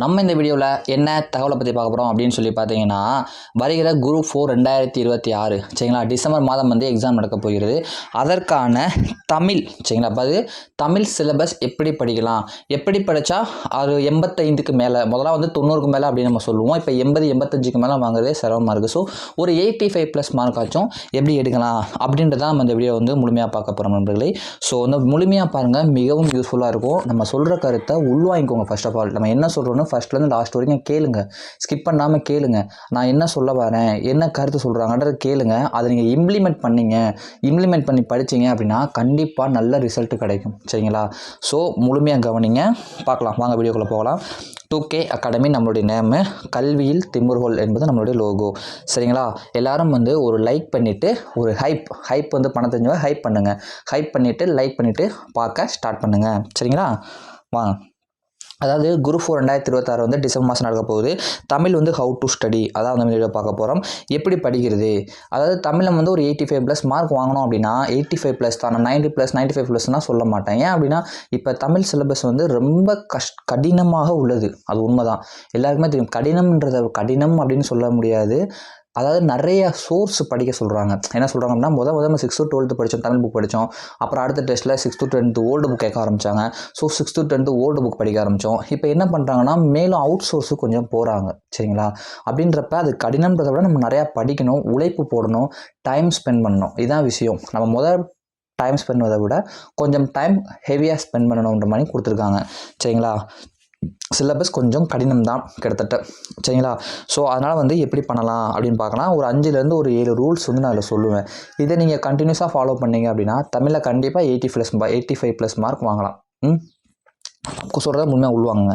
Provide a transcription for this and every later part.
நம்ம இந்த வீடியோவில் என்ன தகவலை பற்றி பார்க்க போகிறோம் அப்படின்னு சொல்லி பார்த்தீங்கன்னா வருகிற குரு ஃபோர் ரெண்டாயிரத்தி இருபத்தி ஆறு சரிங்களா? டிசம்பர் மாதம் வந்து எக்ஸாம் நடக்க போகிறது. அதற்கான தமிழ் சரிங்களா? அப்போ அது தமிழ் சிலபஸ் எப்படி படிக்கலாம்? எப்படி படித்தா அது எண்பத்தைந்துக்கு மேலே முதல்ல வந்து தொண்ணூறுக்கு மேலே அப்படின்னு நம்ம சொல்லுவோம். இப்போ எண்பது எண்பத்தஞ்சுக்கு மேலே வாங்குறதே சிரமமாக இருக்குது ஸோ ஒரு எயிட்டி ஃபைவ் ப்ளஸ் மார்க் ஆச்சும் எப்படி எடுக்கலாம்? அப்படின்றத நம்ம இந்த வீடியோ வந்து முழுமையாக பார்க்க போகிறோம் நண்பர்களே. ஸோ வந்து முழுமையாக பாருங்கள் மிகவும் யூஸ்ஃபுல்லாக இருக்கும். நம்ம சொல்கிற கருத்தை உள்வாங்கிக்கோங்க ஃபர்ஸ்ட் ஆஃப் ஆல் நம்ம என்ன சொல்கிறோன்னு ஃபஸ்ட்லேருந்து லாஸ்ட் வரைக்கும் கேளுங்க. ஸ்கிப் பண்ணாமல் கேளுங்க. நான் என்ன சொல்ல வரேன்? என்ன கருத்து சொல்கிறாங்கன்றத கேளுங்க. அதை நீங்கள் இம்ப்ளிமெண்ட் பண்ணீங்க. இம்ப்ளிமெண்ட் பண்ணி படிச்சீங்க அப்படின்னா கண்டிப்பாக நல்ல ரிசல்ட் கிடைக்கும். சரிங்களா? ஸோ முழுமையாக கவனிங்க. பார்க்கலாம். வாங்க வீடியோக்குள்ளே போகலாம். டூ கே அகாடமி நம்மளுடைய நேமு கல்வியில் திமுர்கோல் என்பது நம்மளுடைய லோகோ சரிங்களா? எல்லாரும் வந்து ஒரு லைக் பண்ணிவிட்டு ஒரு ஹைப் ஹைப் வந்து பண்ண தெரிஞ்சவங்க ஹைப் பண்ணுங்கள் ஹைப் பண்ணிவிட்டு லைக் பண்ணிவிட்டு பார்க்க ஸ்டார்ட் பண்ணுங்கள் சரிங்களா? வாங்க. அதாவது குரு ஃபோர் ரெண்டாயிரத்தி இருபத்தாறு வந்து டிசம்பர் மாதம் நடக்க போகுது. தமிழ் வந்து ஹவு டு ஸ்டடி அதான் வந்து வீடியோ பார்க்க போகிறோம் எப்படி படிக்கிறது? அதாவது தமிழில் வந்து ஒரு எயிட்டி ஃபைவ் ப்ளஸ் மார்க் வாங்கணும் அப்படின்னா எயிட்டி ஃபைவ் ப்ளஸ் தான். நான் நைன்ட்டி ப்ளஸ் நைன்ட்டி ஃபைவ் ப்ளஸ்னால் சொல்ல மாட்டேன். ஏன் அப்படின்னா இப்போ தமிழ் சிலபஸ் வந்து ரொம்ப கஷ் கடினமாக உள்ளது. அது உண்மைதான். எல்லாருக்குமே தெரியும். கடினம்ன்றத கடினம் அப்படின்னு சொல்ல முடியாது. அதாவது நிறைய சோர்ஸ் படிக்க சொல்கிறாங்க என்ன சொல்கிறாங்க அப்படின்னா முத முதல்ல சிக்ஸ்த்து டுவெல்த்து படித்தோம் தமிழ் புக் படித்தோம் அப்புறம் அடுத்த டெஸ்ட்டில் சிக்ஸ்த்து டென்த்து ஓல்டு புக் கேட்க ஆரம்பித்தாங்க so sixth tenth old book படிக்க ஆரம்பித்தோம் இப்போ என்ன பண்ணுறாங்கன்னா மேலும் அவுட் சோர்ஸு கொஞ்சம் போகிறாங்க சரிங்களா? அப்படின்றப்ப அது கடினம்ன்றதை விட நம்ம நிறையா படிக்கணும் உழைப்பு போடணும் டைம் ஸ்பெண்ட் பண்ணணும். இதுதான் விஷயம். நம்ம முதல் டைம் ஸ்பெண்ட் பண்ணுவதை விட கொஞ்சம் டைம் ஹெவியாக ஸ்பெண்ட் பண்ணணுன்ற மாதிரி கொடுத்துருக்காங்க. சரிங்களா? சிலபஸ் கொஞ்சம் கடினம் தான் கிட்டத்தட்ட. சரிங்களா? ஸோ அதனால் வந்து எப்படி பண்ணலாம் அப்படின்னு பார்க்கலாம். ஒரு அஞ்சுலேருந்து ஒரு ஏழு ரூல்ஸ் வந்து நான் அதில் சொல்லுவேன். இதை நீங்கள் கண்டினியூஸாக ஃபாலோ பண்ணீங்க அப்படின்னா தமிழில் கண்டிப்பாக eighty plus eighty five plus mark வாங்கலாம். ம்? சொல்கிறத முழுமையாக உள்வாங்க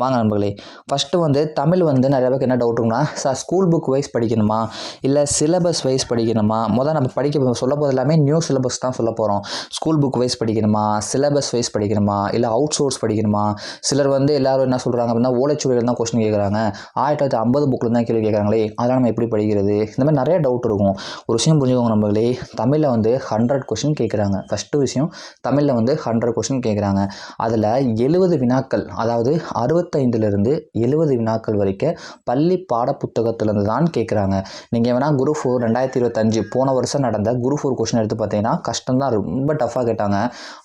வாங்க நண்பர்களே ஃபஸ்ட்டு வந்து தமிழ் வந்து நிறைய பேருக்கு என்ன டவுட் இருக்குன்னா சார் ஸ்கூல் புக் வைஸ் படிக்கணுமா? இல்லை சிலபஸ் வைஸ் படிக்கணுமா? முதல் நம்ம படிக்க சொல்ல போது எல்லாமே நியூ சிலபஸ் தான் சொல்ல போகிறோம் ஸ்கூல் புக் வைஸ் படிக்கணுமா? சிலபஸ் வைஸ் படிக்கணுமா? இல்லை அவுட் சோர்ஸ் படிக்கணுமா? சிலர் வந்து எல்லாரும் என்ன சொல்கிறாங்க அப்படின்னா ஓலைச்சுவையில் தான் கொஸ்டின் கேட்குறாங்க ஆயிரத்தி தொள்ளாயிரத்தி ஐம்பது புக்கில் தான் கேள்வி கேட்குறாங்களே அதெல்லாம் நம்ம எப்படி படிக்கிறது? இந்த மாதிரி நிறைய டவுட் இருக்கும். ஒரு விஷயம் புரிஞ்சுக்கோங்க நம்மளே தமிழில் வந்து ஹண்ட்ரட் கொஸ்டின் கேட்குறாங்க ஃபஸ்ட்டு விஷயம் தமிழில் வந்து ஹண்ட்ரட் கொஸ்டின் கேட்குறாங்க அதில் எழுபது வினாக்கள் அதாவது அறுபத்தைந்துலேருந்து எழுபது வினாக்கள் வரைக்கும் பள்ளி பாடப்புத்தகத்திலேருந்து தான் கேட்குறாங்க நீங்கள் வேணால் குரு ஃபோர் ரெண்டாயிரத்தி இருபத்தஞ்சு போன வருஷம் நடந்த குரு ஃபோர் கொஸ்டின் எடுத்து பார்த்தீங்கன்னா கஷ்டம் தான் ரொம்ப டஃப்பாக கேட்டாங்க.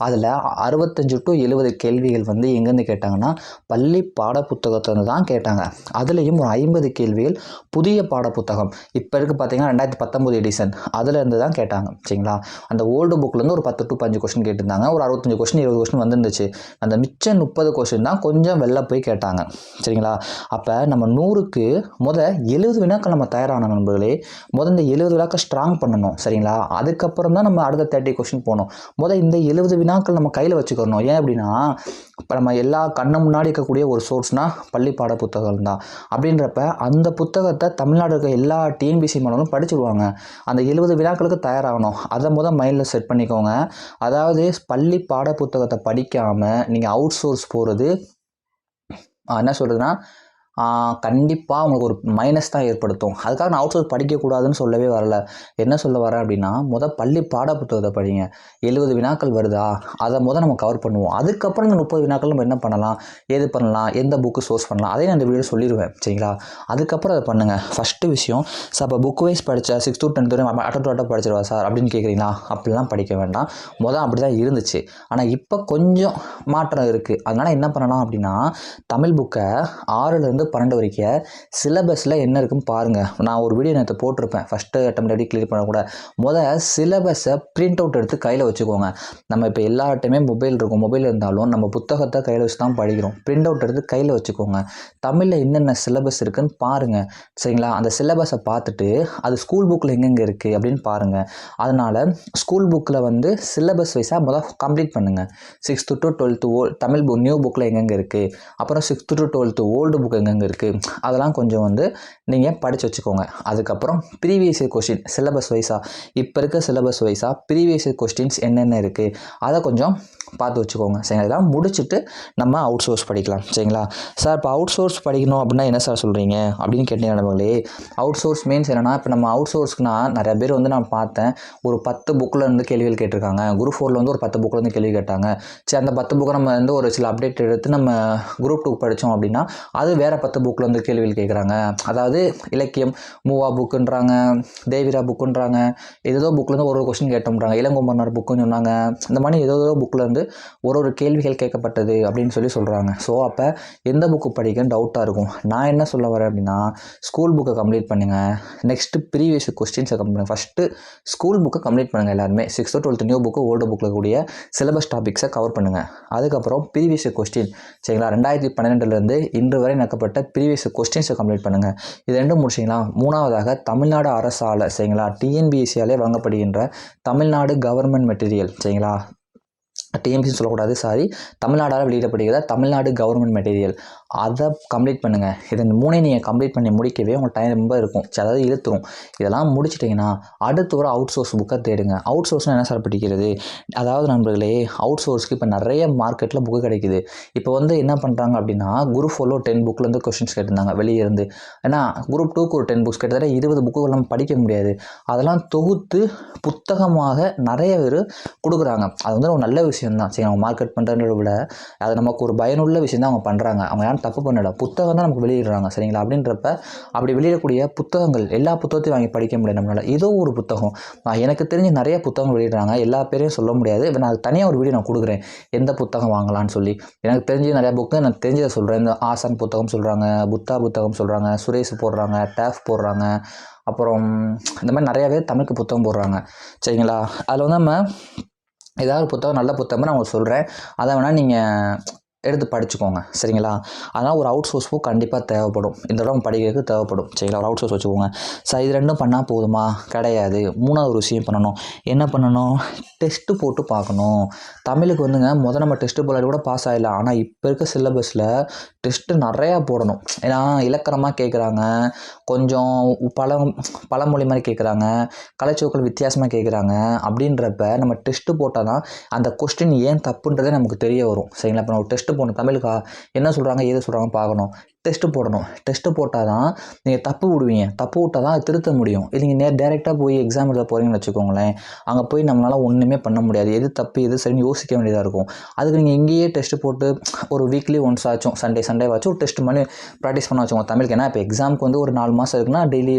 அதில் அறுபத்தஞ்சு டு எழுபது கேள்விகள் வந்து எங்கேருந்து கேட்டாங்கன்னா பள்ளி பாடப்புத்தகத்திலேருந்து தான் கேட்டாங்க. அதுலேயும் ஒரு ஐம்பது கேள்விகள் புதிய பாடப்புத்தகம். இப்போ இருக்குது பார்த்தீங்கன்னா ரெண்டாயிரத்தி பத்தொம்போது எடிசன் அதுலேருந்து தான் கேட்டாங்க சரிங்களா? அந்த ஓல்டு புக்லேருந்து ஒரு பத்து டு பஞ்சு கொஸ்டின் கேட்டிருந்தாங்க. ஒரு அறுபத்தஞ்சு கொஸ்டின் இருபது கொஸ்டின் வந்துருந்துச்சு. அந்த மிச்ச முப்பது கொஸ்டின் தான் கொஞ்சம் வெளில போய் கேட்டாங்க. சரிங்களா? அப்போ நம்ம நூறுக்கு முத எழுபது வினாக்கள் நம்ம தயாரான நண்பர்களே முத இந்த எழுபது வினாக்கள் ஸ்ட்ராங் பண்ணணும் சரிங்களா? அதுக்கப்புறம் தான் நம்ம அடுத்த தேர்ட்டி கொஸ்டின் போகணும். முத இந்த எழுபது வினாக்கள் நம்ம கையில் வச்சுக்கணும். ஏன் அப்படின்னா இப்போ நம்ம எல்லா கண்ணு முன்னாடி இருக்கக்கூடிய ஒரு சோர்ஸ்னால் பள்ளி பாட புத்தகம் தான். அப்படின்றப்ப அந்த புத்தகத்தை தமிழ்நாடு இருக்க எல்லா டிஎன்பிசி மாணவர்களும் படிச்சுடுவாங்க அந்த எழுபது வினாக்களுக்கு தயாராகணும். அதை முதல் மைண்டில் செட் பண்ணிக்கோங்க. அதாவது பள்ளி பாட புத்தகத்தை படிக்காமல் நீங்கள் அவுட் சோர்ஸ் போகிறது என்ன சொல்கிறதுனா கண்டிப்பாக அவங்களுக்கு ஒரு மைனஸ் தான் ஏற்படுத்தும். அதுக்காக நான் அவுட் சோர்ஸ் படிக்கக்கூடாதுன்னு சொல்லவே வரல. என்ன சொல்ல வரேன் அப்படின்னா முத பள்ளி பாட புத்தகத்தை படிங்க. எழுபது வினாக்கள் வருதா? அதை முதல் நம்ம கவர் பண்ணுவோம். அதுக்கப்புறம் இந்த முப்பது வினாக்கள் நம்ம என்ன பண்ணலாம்? ஏது பண்ணலாம்? எந்த புக்கு சோர்ஸ் பண்ணலாம்? அதையும் நான் இந்த வீடியோ சொல்லிடுவேன் சரிங்களா? அதுக்கப்புறம் அதை பண்ணுங்கள் ஃபஸ்ட்டு விஷயம் சார் இப்போ புக் வைஸ் படித்தா சிக்ஸ் டு டென்த் வரையும் அட்ட டு அட்ட படிச்சிருவா சார் அப்படின்னு கேட்குறீங்களா அப்படிலாம் படிக்க வேண்டாம். முதல் அப்படி தான் இருந்துச்சு. ஆனால் இப்போ கொஞ்சம் மாற்றம் இருக்குது அதனால் என்ன பண்ணலாம் அப்படின்னா தமிழ் புக்கை ஆறுலேருந்து பன்னெண்டு வரைக்கும் சிலபஸில் என்ன இருக்குன்னு பாருங்கள் நான் ஒரு வீடியோ நேற்று போட்டிருப்பேன். ஃபஸ்ட்டு அட்டம் எப்படி கிளியர் பண்ணக்கூட. முதல் சிலபஸை பிரிண்ட் அவுட் எடுத்து கையில் வச்சுக்கோங்க. நம்ம இப்போ எல்லா டைமே மொபைல் இருக்கும். மொபைல் இருந்தாலும் நம்ம புத்தகத்தை கையில் வச்சு தான் படிக்கிறோம். பிரிண்ட் அவுட் எடுத்து கையில் வச்சுக்கோங்க. தமிழில் என்னென்ன சிலபஸ் இருக்குன்னு பாருங்கள் சரிங்களா? அந்த சிலபஸை பார்த்துட்டு அது ஸ்கூல் புக்கில் எங்கெங்கே இருக்குது அப்படின்னு பாருங்கள் அதனால் ஸ்கூல் புக்கில் வந்து சிலபஸ் வைஸாக முதல் கம்ப்ளீட் பண்ணுங்கள் sixth to twelfth old Tamil book new புக்கில் எங்கெங்கே இருக்குது அப்புறம் sixth to twelfth old book எங்கெங்கே இருக்குது அதெல்லாம் கொஞ்சம் வந்து நீங்கள் படித்து வச்சுக்கோங்க. அதுக்கப்புறம் ப்ரீவியஸ் இயர் கொஸ்டின் சிலபஸ் வைஸாக இப்போ இருக்க சிலபஸ் வைஸாக ப்ரீவியஸ் இயர் கொஸ்டின்ஸ் என்னென்ன இருக்குது அதை கொஞ்சம் பார்த்து வச்சுக்கோங்க சரிங்களா? இதெல்லாம் முடிச்சுட்டு நம்ம அவுட் சோர்ஸ் படிக்கலாம் சரிங்களா? சார் இப்போ அவுட் சோர்ஸ் படிக்கணும் அப்படின்னா என்ன சார் சொல்கிறீங்க அப்படின்னு கேட்டீங்க நண்பர்களே அவுட் சோர்ஸ் மீன்ஸ் என்னென்னா இப்போ நம்ம அவுட் சோர்ஸ்க்குனா நிறைய பேர் வந்து நான் பார்த்தேன் ஒரு பத்து புக்கில் இருந்து கேள்விகள் கேட்டிருக்காங்க. குரூப் ஃபோரில் வந்து ஒரு பத்து புக்கில் இருந்து கேள்வி கேட்டாங்க. சரி அந்த பத்து புக்கை நம்ம வந்து ஒரு சில அப்டேட் எடுத்து நம்ம குரூப் டூ படித்தோம் அப்படின்னா அது வேறு பத்து புக்கில் வந்து கேள்விகள் கேட்குறாங்க. அதாவது இலக்கியம் மூவா புக்குன்றாங்க தேவிரா புக்குன்றாங்க ஏதோ புக்கில் ஒரு ஒரு கொஸ்டின் கேட்டோம்ன்றாங்க. இளங்கோமன்னார் புக்குன்னு சொன்னாங்க. இந்த மாதிரி ஏதோ ஏதோ புக்கில் இருந்து ஒரு ஒரு கேள்விகள் கேட்கப்பட்டது அப்படின்னு சொல்லி சொல்கிறாங்க ஸோ அப்போ எந்த புக்கு படிக்கன்னு டவுட்டாக இருக்கும். நான் என்ன சொல்ல வரேன் அப்படின்னா ஸ்கூல் புக்கை கம்ப்ளீட் பண்ணுங்கள் நெக்ஸ்ட்டு ப்ரீவியஸ் கொஸ்டின்ஸை கம்ப்ளீட் பண்ணுங்கள் ஃபஸ்ட்டு ஸ்கூல் புக்கை கம்ப்ளீட் பண்ணுங்கள் எல்லாருமே. Sixth twelfth new book old புக்கில் கூடிய சிலபஸ் டாபிக்ஸை கவர் பண்ணுங்கள் அதுக்கப்புறம் ப்ரீவியஸ் கொஸ்டின் சரிங்களா? ரெண்டாயிரத்தி பன்னிரெண்டுலேருந்து இன்று வரை நடக்கப்பட்ட ப்ரீவியஸ் கொஸ்டின்ஸை கம்ப்ளீட் பண்ணுங்கள் இது ரெண்டும் முடிச்சிங்களா? மூணாவதாக தமிழ்நாடு அரசால் சரிங்களா? டிஎன்பிஎஸ்சியாலே வழங்கப்படுகின்ற தமிழ்நாடு கவர்மெண்ட் மெட்டீரியல் சரிங்களா? டிஎம்சின்னு சொல்லக்கூடாது சாரி தமிழ்நாடால் வெளியிடப்படுகிற தமிழ்நாடு கவர்மெண்ட் மெட்டீரியல் அதை கம்ப்ளீட் பண்ணுங்கள் இது இந்த மூணையும் நீங்கள் கம்ப்ளீட் பண்ணி முடிக்கவே உங்கள் டைம் ரொம்ப இருக்கும். சரி, அதாவது இழுத்துரும். இதெல்லாம் முடிச்சிட்டிங்கன்னா அடுத்து ஒரு அவுட் சோர்ஸ் புக்கை தேடுங்க. அவுட் சோர்ஸ்னால் என்ன சார் படிக்கிறது? அதாவது நண்பர்களே அவுட் சோர்ஸ்க்கு இப்போ நிறைய மார்க்கெட்டில் புக்கு கிடைக்குது. இப்போ வந்து என்ன பண்ணுறாங்க அப்படின்னா குரூப் ஃபோலோ டென் புக்லேருந்து கொஷின்ஸ் கேட்டிருந்தாங்க வெளியே இருந்து. ஏன்னா குரூப் டூக்கு ஒரு டென் புக்ஸ் கிட்டத்தட்ட இருபது புக்குகள் நம்ம படிக்க முடியாது. அதெல்லாம் தொகுத்து புத்தகமாக நிறைய பேர் கொடுக்குறாங்க. அது வந்து ஒரு நல்ல விஷயம் தான் சரி அவங்க மார்க்கெட் பண்ணுறதை விட அது நமக்கு ஒரு பயனுள்ள விஷயம் தான் அவங்க பண்ணுறாங்க அவங்க தப்பு பண்ணலை. புத்தகம் தான் நமக்கு வெளியிடுறாங்க சரிங்களா? அப்படின்றப்ப அப்படி வெளியிடக்கூடிய புத்தகங்கள் எல்லா புத்தகத்தையும் வாங்கி படிக்க முடியாது நம்மளால். ஏதோ ஒரு புத்தகம். எனக்கு தெரிஞ்சு நிறைய புத்தகம் வெளியிடுறாங்க. எல்லா பேரையும் சொல்ல முடியாது. நான் நான் தனியாக ஒரு வீடியோ நான் கொடுக்குறேன். எந்த புத்தகம் வாங்கலாம்னு சொல்லி. எனக்கு தெரிஞ்சு நிறைய புக்கு நான் தெரிஞ்சதை சொல்கிறேன் இந்த ஆசான் புத்தகம் சொல்கிறாங்க புத்தா புத்தகம் சொல்கிறாங்க சுரேஷ் போடுறாங்க டேஃப் போடுறாங்க. அப்புறம் இந்த மாதிரி நிறைய பேர் தமிழுக்கு புத்தகம் போடுறாங்க. சரிங்களா? அதில் வந்து நம்ம ஏதாவது புத்தகம் நல்ல புத்தகம் நான் உங்களுக்கு சொல்கிறேன் அதை வேணால் நீங்கள் எடுத்து படிச்சுக்கோங்க சரிங்களா? அதனால் ஒரு அவுட் சோர்ஸ் புக் கண்டிப்பாக தேவைப்படும். இந்த தடவை படிக்கிறதுக்கு தேவைப்படும். சரிங்களா? ஒரு அவுட் சோர்ஸ் வச்சுக்கோங்க. சார் இது ரெண்டும் பண்ணால் போதுமா? கிடையாது. மூணாவது ஒரு விஷயம் பண்ணணும். என்ன பண்ணணும்? டெஸ்ட்டு போட்டு பார்க்கணும். தமிழுக்கு வந்துங்க முதல் நம்ம டெஸ்ட்டு போலாடி கூட பாஸ் ஆகிடலாம் ஆனால் இப்போ இருக்க சிலபஸில் டெஸ்ட்டு நிறையா போடணும். ஏன்னா இலக்கணமாக கேட்குறாங்க கொஞ்சம் பல பழமொழி மாதிரி கேட்குறாங்க கலைச்சொற்கள் வித்தியாசமாக கேட்குறாங்க அப்படின்றப்ப நம்ம டெஸ்ட்டு போட்டால் தான் அந்த கொஸ்டின் ஏன் தப்புன்றதே நமக்கு தெரிய வரும். சரிங்களா? இப்போ நம்ம டெஸ்ட்டு போகணும் தமிழுக்கா? என்ன சொல்கிறாங்க ஏது சொல்கிறாங்க பார்க்கணும். டெஸ்ட்டு போடணும். டெஸ்ட்டு போட்டால் தான் நீங்கள் தப்பு விடுவீங்க. தப்பு விட்டால் தான் திருத்த முடியும். இல்லை நீங்கள் நேர் டேரெக்டாக போய் எக்ஸாம் எழுத போகிறீங்கன்னு வச்சுக்கோங்களேன். அங்கே போய் நம்மளால் ஒன்றுமே பண்ண முடியாது. எது தப்பு எது சரின்னு யோசிக்க வேண்டியதாக இருக்கும். அதுக்கு நீங்கள் இங்கேயே டெஸ்ட்டு போட்டு ஒரு வீக்லி ஒன்ஸ் ஆச்சும் சண்டே சண்டே வாச்சும் ஒரு டெஸ்ட் பண்ணி ப்ராக்டிஸ் பண்ண வச்சுக்கோங்க. தமிழுக்கு ஏன்னா இப்போ எக்ஸாமுக்கு வந்து ஒரு நாலு மாதம் இருக்குன்னா டெய்லி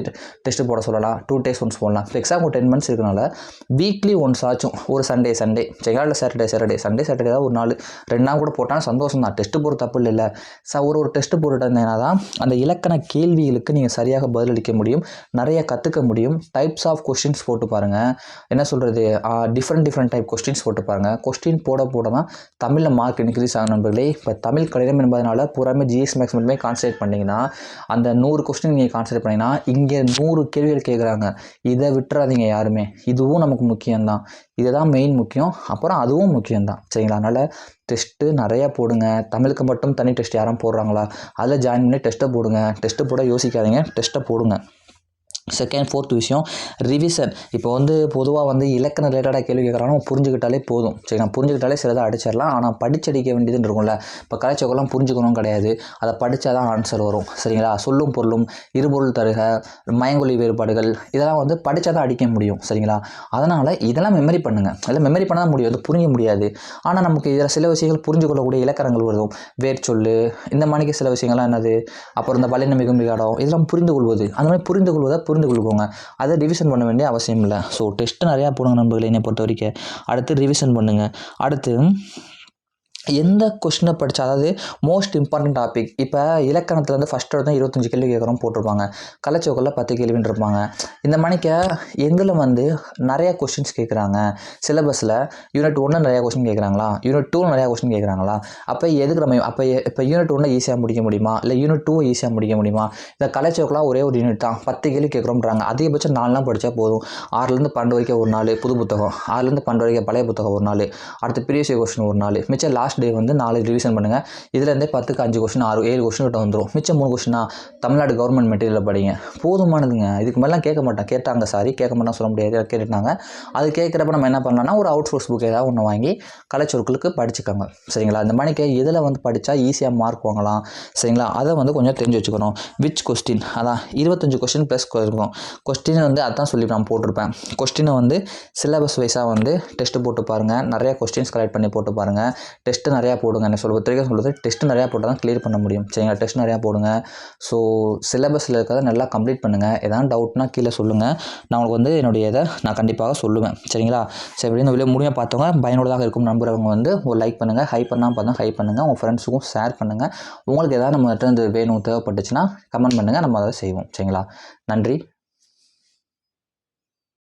டெஸ்ட்டு போட சொல்லலாம். டூ டேஸ் ஒன்ஸ் போடலாம். இப்போ எக்ஸாம் ஒரு டென் மந்த்ஸ் இருக்கனால வீக்லி ஒன்ஸ் ஆச்சும் ஒரு சண்டே சண்டே சரிங்களா? இல்லை சாட்டர்டே சாட்டர்டே சண்டே சாட்டர்டே தான் ஒரு நாள். ரெண்டு நாள் கூட போட்டாலும் சந்தோஷம் தான் டெஸ்ட்டு போகிற தப்பு இல்லை ச ஒரு ஒரு டெஸ்ட்டு போட்டு இருந்தீங்கன்னா தான் அந்த இலக்கண கேள்விகளுக்கு நீங்கள் சரியாக பதிலளிக்க முடியும் நிறைய கற்றுக்க முடியும். டைப்ஸ் ஆஃப் கொஸ்டின்ஸ் போட்டு பாருங்கள் என்ன சொல்கிறது டிஃப்ரெண்ட் டிஃப்ரெண்ட் டைப் கொஸ்டின்ஸ் போட்டு பாருங்கள் கொஸ்டின் போட போட தான் தமிழில் மார்க் இன்க்ரீஸ் ஆகும் நண்பர்களே இப்போ தமிழ் கடினம் என்பதனால பூராமே ஜிஎஸ் மேக்ஸ் மட்டுமே கான்சன்ட்ரேட் பண்ணிங்கன்னா அந்த நூறு கொஸ்டின் நீங்கள் கான்சன்ட்ரேட் பண்ணிங்கன்னா இங்கே நூறு கேள்விகள் கேட்குறாங்க இதை விட்டுறாதீங்க யாருமே. இதுவும் நமக்கு முக்கியம்தான். இதுதான் மெயின் முக்கியம். அப்புறம் அதுவும் முக்கியம்தான். சரிங்களா? அதனால் டெஸ்ட்டு நிறையா போடுங்க. தமிழுக்கு மட்டும் தனி டெஸ்ட் யாரும் போடுறாங்களா? அதில் ஜாயின் பண்ணி டெஸ்ட்டை போடுங்க. டெஸ்ட்டு போட யோசிக்காதீங்க. டெஸ்ட்டை போடுங்க. செகண்ட் ஃபோர்த் விஷயம் ரிவிஷன் இப்போ வந்து பொதுவாக வந்து இலக்கண ரிலேட்டடாக கேள்வி கேட்குறாங்கன்னா புரிஞ்சுக்கிட்டாலே போதும். சரி நான் புரிஞ்சுக்கிட்டாலே சிலதை அடிச்சிடலாம். ஆனால் படிச்சடிக்க வேண்டியதுன்னு இருக்கும்ல. இப்போ கலைச்சொல்லாம் புரிஞ்சுக்கணும் கிடையாது. அதை படித்தா தான் ஆன்சர் வரும். சரிங்களா? சொல்லும் பொருளும் இருபொருள் தருக மயங்கொழி வேறுபாடுகள் இதெல்லாம் வந்து படித்தா தான் அடிக்க முடியும். சரிங்களா? அதனால் இதெல்லாம் மெமரி பண்ணுங்கள் இதெல்லாம் மெமரி பண்ண தான் முடியும். அது புரிய முடியாது. ஆனால் நமக்கு இதில் சில விஷயங்கள் புரிஞ்சுக்கொள்ளக்கூடிய இலக்கணங்கள் வரும் வேர்ச்சொல்லு இந்த மாதிரிக்கு சில விஷயங்கள்லாம் என்னது? அப்புறம் இந்த வல்லின மிக விகாடம் இதெல்லாம் புரிந்து கொள்வது அந்த மாதிரி புரிந்து கொள்வதை புரிந்து கொள்வோங்க அதை ரிவிஷன் பண்ண வேண்டிய அவசியம் இல்லை ஸோ டெஸ்ட்டு நிறையா போடுங்க நண்பர்களே என்னை பொறுத்த வரைக்கும் அடுத்து ரிவிஷன் பண்ணுங்கள் அடுத்து எந்த கொஷினை படித்தா அதாவது மோஸ்ட் இம்பார்ட்டன்ட் டாபிக் இப்போ இலக்கணத்தில் வந்து ஃபஸ்ட்டு எடுத்தால் இருபத்தஞ்சி கேள்வி கேட்குறோம் போட்டிருப்பாங்க. கலைச்சோக்கில் பத்து கேள்வின்னு இருப்பாங்க இந்த மணிக்க எதில் வந்து நிறையா கொஷின்ஸ் கேட்குறாங்க. சிலபஸில் யூனிட் ஒன்று நிறையா கொஷின் கேட்குறாங்களா? யூனிட் டூ நிறையா கொஷின் கேட்குறாங்களா? அப்போ எதுக்கு நம்ம அப்போ இப்போ யூனிட் ஒன்று ஈஸியாக முடிக்க முடியுமா? இல்லை யூனிட் டூ ஈஸியாக முடிக்க முடியுமா? இந்த கலைச்சோக்கெலாம் ஒரே ஒரு யூனிட் தான். பத்து கேள்வி கேட்குறோம்ன்றாங்க. அதிகபட்சம் நாலுலாம் படித்தா போதும். ஆறுலேருந்து பன்னெண்டு வரைக்கும் ஒரு நாள் புது புத்தகம். ஆறுலேருந்து பன்னெண்டு வரைக்கும் பழைய புத்தகம் ஒரு நாள். அடுத்து ப்ரீவியஸ் கொஸ்டின் ஒரு நாள். மிச்சம் லாஸ்ட் லாஸ்ட் டே வந்து நாலு ரிவிஷன் பண்ணுங்கள் இதுலேருந்தே பத்துக்கு அஞ்சு கொஸ்டின் ஆறு ஏழு கொஸ்டின் கிட்ட வந்துடும் மிச்சம் மூணு கொஸ்டினா தமிழ்நாடு கவர்மெண்ட் மெட்டீரியல் படிங்க. போதுமானதுங்க. இதுக்கு மேலாம் கேட்க மாட்டேன் கேட்டாங்க சாரி கேட்க மாட்டேன் சொல்ல முடியாது. கேட்டுட்டாங்க. அது கேட்குறப்ப நம்ம என்ன பண்ணலாம்னா ஒரு அவுட் சோர்ஸ் புக் ஏதாவது ஒன்று வாங்கி கலைச்சொற்களுக்கு படிச்சுக்கோங்க. சரிங்களா? இந்த மணிக்கு எதில் வந்து படித்தா ஈஸியாக மார்க் வாங்கலாம்? சரிங்களா? அதை வந்து கொஞ்சம் தெரிஞ்சு வச்சுக்கணும். விச் கொஸ்டின் அதான் இருபத்தஞ்சு கொஸ்டின் ப்ளஸ் இருக்கும். கொஸ்டின் வந்து அதான் சொல்லி நான் போட்டிருப்பேன். கொஸ்டினை வந்து சிலபஸ் வைஸாக வந்து டெஸ்ட்டு போட்டு பாருங்கள் நிறைய கொஸ்டின்ஸ் கலெக்ட் பண்ணி போட்டு பாருங்கள் டெஸ்ட்டு நிறையா போடுங்க. என்ன சொல்ல பொறுத்த சொல்கிறது டெஸ்ட்டு நிறையா போட்டால் தான் க்ளியர் பண்ண முடியும். சரிங்களா? டெஸ்ட் நிறையா போடுங்க. ஸோ சிலபஸில் இருக்கிறத நல்லா கம்ப்ளீட் பண்ணுங்கள் எதாவது டவுட்னா கீழே சொல்லுங்கள் நான் உங்களுக்கு வந்து என்னுடைய இதை நான் கண்டிப்பாக சொல்லுவேன். சரிங்களா? சரி இப்படி இந்த வீடியோ முடிய பார்த்தவங்க பயனுள்ளதாக இருக்கும் நம்புறவங்க வந்து ஒரு லைக் பண்ணுங்கள் ஹை பண்ணால் பார்த்தா ஹை பண்ணுங்கள் உங்கள் ஃப்ரெண்ட்ஸுக்கும் ஷேர் பண்ணுங்கள் உங்களுக்கு எதாவது நம்ம வந்து வேணும் தேவைப்பட்டுச்சுன்னா கமெண்ட் பண்ணுங்கள் நம்ம அதை செய்வோம். சரிங்களா? நன்றி.